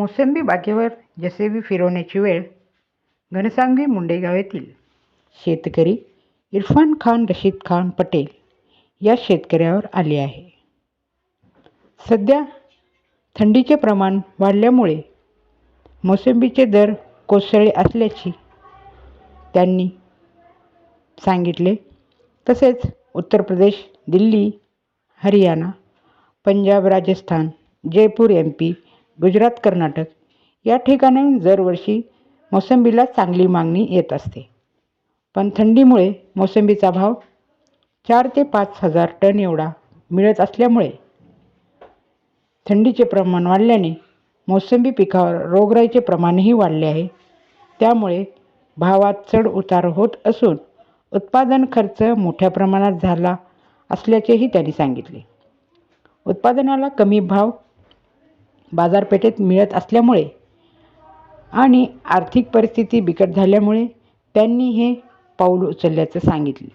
मोसंबी बागेवर जसेबी फिरवण्याची वेळ घनसावंगी मुंडेगाव येथील शेतकरी इरफान खान रशीद खान पटेल या शेतकऱ्यावर आले आहे. सध्या थंडीचे प्रमाण वाढल्यामुळे मोसंबीचे दर कोसळले असल्याची त्यांनी सांगितले. तसेच उत्तर प्रदेश दिल्ली हरियाणा पंजाब राजस्थान जयपूर एम पी गुजरात कर्नाटक. या ठिकाणी दरवर्षी मोसंबीला चांगली मागणी येत असते. पण थंडीमुळे मोसंबीचा भाव चार ते पाच हजार टन एवढा मिळत असल्यामुळे थंडीचे प्रमाण वाढल्याने मोसंबी पिकावर रोगराईचे प्रमाणही वाढले आहे. त्यामुळे भावात चढ उतार होत असून उत्पादन खर्च मोठ्या प्रमाणात झाला असल्याचेही त्यांनी सांगितले. उत्पादनाला कमी भाव बाजारपेठेत मिळत असल्यामुळे आणि आर्थिक परिस्थिती बिकट झाल्यामुळे त्यांनी हे पाऊल उचलल्याचं सांगितले.